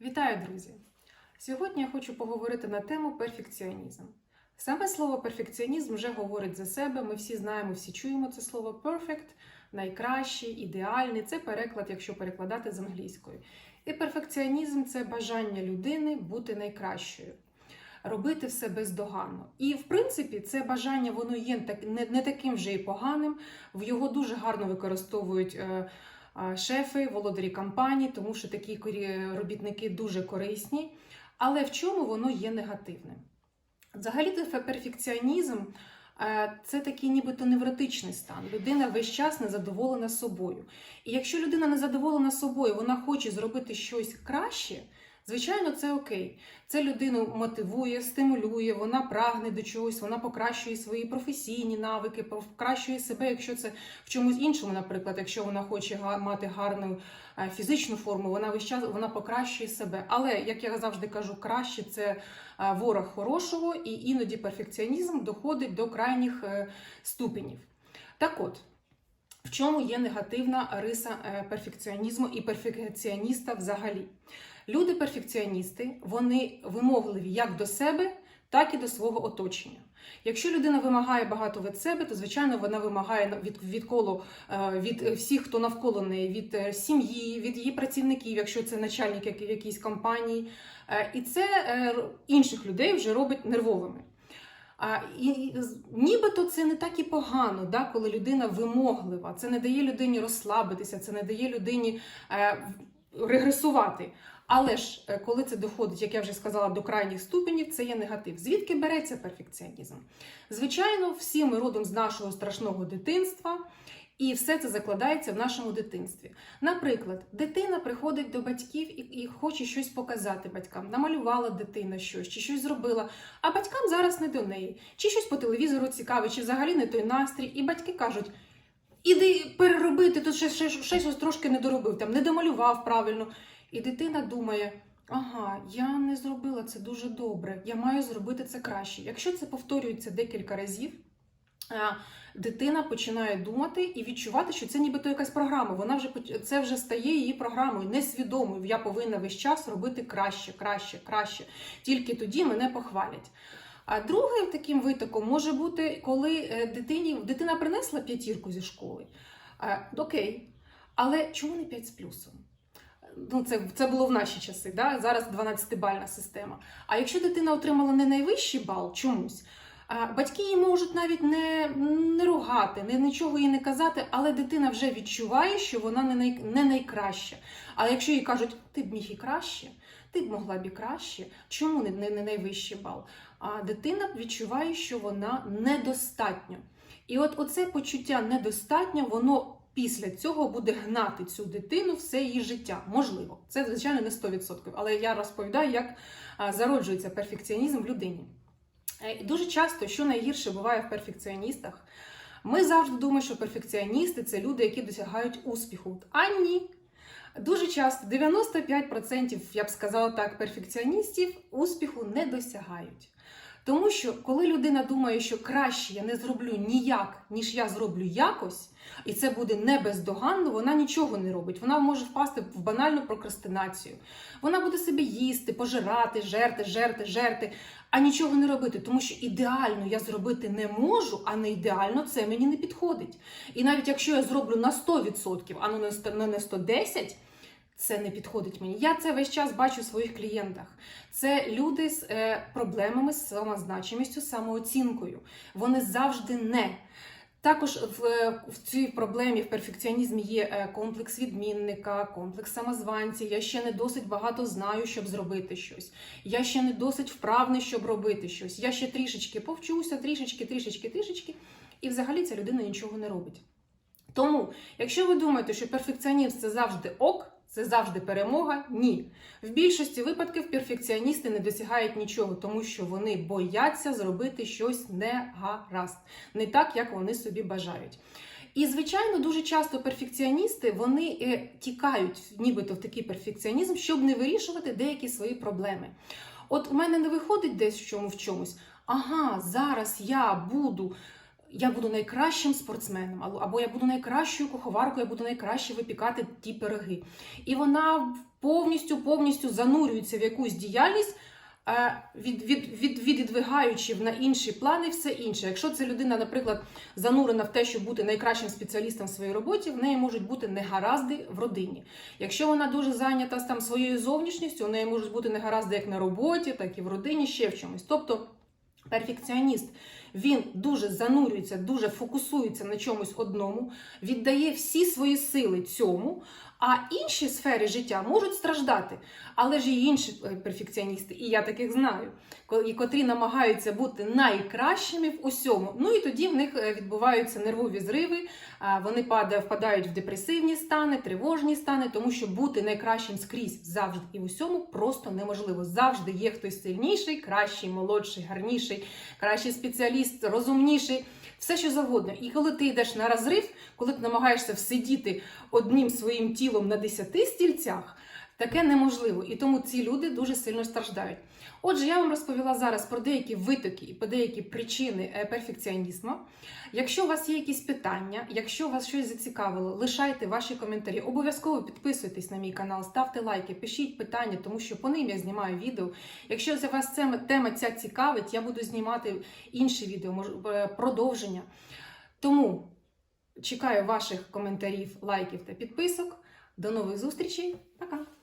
Вітаю, друзі! Сьогодні я хочу поговорити на тему перфекціонізм. Саме слово перфекціонізм вже говорить за себе. Ми всі знаємо, всі чуємо це слово perfect, найкращий, ідеальний. Це переклад, якщо перекладати з англійської. І перфекціонізм це бажання людини бути найкращою, робити все бездоганно. І в принципі, це бажання воно є не, таким вже і поганим. В його дуже гарно використовують. Шефи, володарі компаній, тому що такі робітники дуже корисні. Але в чому воно є негативним? Взагалі, перфекціонізм е, це такий нібито невротичний стан. Людина весь час незадоволена собою. І якщо людина не задоволена собою, вона хоче зробити щось краще. Звичайно, це окей. Це людину мотивує, стимулює, вона прагне до чогось, вона покращує свої професійні навики, покращує себе, якщо це в чомусь іншому, наприклад, якщо вона хоче мати гарну е, фізичну форму, вона весь час вона покращує себе. Але як я завжди кажу, краще це е, ворог хорошого, і іноді перфекціонізм доходить до крайніх е, ступенів. Так от. В чому є негативна риса е, перфекціонізму і перфекціоніста взагалі? Люди-перфекціоністи вони вимогливі як до себе, так і до свого оточення. Якщо людина вимагає багато від себе, то звичайно вона вимагає від, від коло е, від всіх, хто навколо неї, від е, сім'ї, від її працівників, якщо це начальник як- в якійсь компанії. І це інших людей вже робить нервовими. А, і, нібито це не так і погано, да, коли людина вимоглива. Це не дає людині розслабитися, це не дає людині е, регресувати. Але ж е, коли це доходить, як я вже сказала, до крайніх ступенів, це є негатив. Звідки береться перфекціонізм? Звичайно, всі ми родом з нашого страшного дитинства, і все це закладається в нашому дитинстві. Наприклад, дитина приходить до батьків і, і хоче щось показати батькам. Намалювала дитина щось, чи щось зробила, а батькам зараз не до неї, чи щось по телевізору цікаве, чи взагалі не той настрій. І батьки кажуть. Іди перероби, ти тут ще, ще, ще щось трошки не доробив, там не домалював правильно. І дитина думає: ага, я не зробила це дуже добре, я маю зробити це краще. Якщо це повторюється декілька разів, дитина починає думати і відчувати, що це нібито якась програма. Вона вже це вже стає її програмою, несвідомою. Я повинна весь час робити краще, краще, краще. Тільки тоді мене похвалять. А другим таким витоком може бути, коли е, дитині дитина принесла п'ятірку зі школи. Е, Окей, але чому не 5 з плюсом? Ну, це, це було в наші часи, да? зараз 12-бальна система. А якщо дитина отримала не найвищий бал чомусь, батьки її можуть навіть не, не ругати, не, нічого їй не казати, але дитина вже відчуває, що вона не, най, не найкраща. А якщо їй кажуть, ти б міг і краще, ти б могла б і краще, чому не, не, не найвищий бал? А дитина відчуває, що вона недостатньо. І от оце почуття недостатньо, воно після цього буде гнати цю дитину все її життя. Можливо, це звичайно не 100%, але я розповідаю, як зароджується перфекціонізм в людині. Е, І дуже часто, що найгірше буває в перфекціоністах, ми завжди думаємо, що перфекціоністи це люди, які досягають успіху. А ні. Дуже часто 95%, я б сказала так, перфекціоністів успіху не досягають. Тому що коли людина думає, що краще я не зроблю ніяк, ніж я зроблю якось, і це буде не бездоганно, вона нічого не робить. Вона може впасти в банальну прокрастинацію. Вона буде себе їсти, пожирати, жерти, жерти, жерти, а нічого не робити, тому що ідеально я зробити не можу, а не ідеально це мені не підходить. І навіть якщо я зроблю на 100%, а не на 100 не на 110%, це не підходить мені. Я це весь час бачу в своїх клієнтах. Це люди з е, проблемами з самозначимістю, самооцінкою. Вони завжди не. Також в, е, в цій проблемі в перфекціонізмі є е, комплекс відмінника, комплекс самозванця. Я ще не досить багато знаю, щоб зробити щось. Я ще не досить вправний, щоб робити щось. Я ще трішечки повчуся, трішечки, трішечки, трішечки, і взагалі ця людина нічого не робить. Тому, якщо ви думаєте, що перфекціонізм це завжди ок, це завжди перемога, ні. В більшості випадків перфекціоністи не досягають нічого, тому що вони бояться зробити щось негаразд, не так, як вони собі бажають. І, звичайно, дуже часто перфекціоністи вони е, тікають нібито в такий перфекціонізм, щоб не вирішувати деякі свої проблеми. От у мене не виходить десь в чому в чомусь. Ага, зараз я буду я буду найкращим спортсменом, або- я буду найкращою куховаркою, я буду найкраще випікати ті пироги. І вона повністю повністю занурюється в якусь діяльність, е, від, від, від, віддвигаючи на інші плани все інше. Якщо це людина, наприклад, занурена в те, щоб бути найкращим спеціалістом в своїй роботі, в неї можуть бути негаразди в родині. Якщо вона дуже зайнята там своєю зовнішністю, у неї можуть бути негаразди як на роботі, так і в родині, ще в чомусь. Тобто перфекціоніст він дуже занурюється, дуже фокусується на чомусь одному, віддає всі свої сили цьому. А інші сфери життя можуть страждати, але ж і інші е, перфекціоністи, і я таких знаю, і котрі намагаються бути найкращими в усьому. Ну і тоді в них е, відбуваються нервові зриви, вони пада- впадають в депресивні стани, тривожні стани, тому що бути найкращим скрізь завжди і в усьому просто неможливо. Завжди є хтось сильніший, кращий, молодший, гарніший, кращий спеціаліст, розумніший, все що завгодно. І коли ти йдеш на розрив, коли ти намагаєшся всидіти одним своїм тілом на 10 стільцях, таке неможливо. І тому ці люди дуже сильно страждають. Отже, я вам розповіла зараз про деякі витоки і про деякі причини е, перфекціонізму. Якщо у вас є якісь питання, якщо вас щось зацікавило, лишайте ваші коментарі. Обов'язково підписуйтесь на мій канал, ставте лайки, пишіть питання, тому що по ним я знімаю відео. Якщо за вас ця тема ця цікавить, я буду знімати інші відео, е, продовження. Тому чекаю ваших коментарів, лайків та підписок. До нових зустрічей. Пока!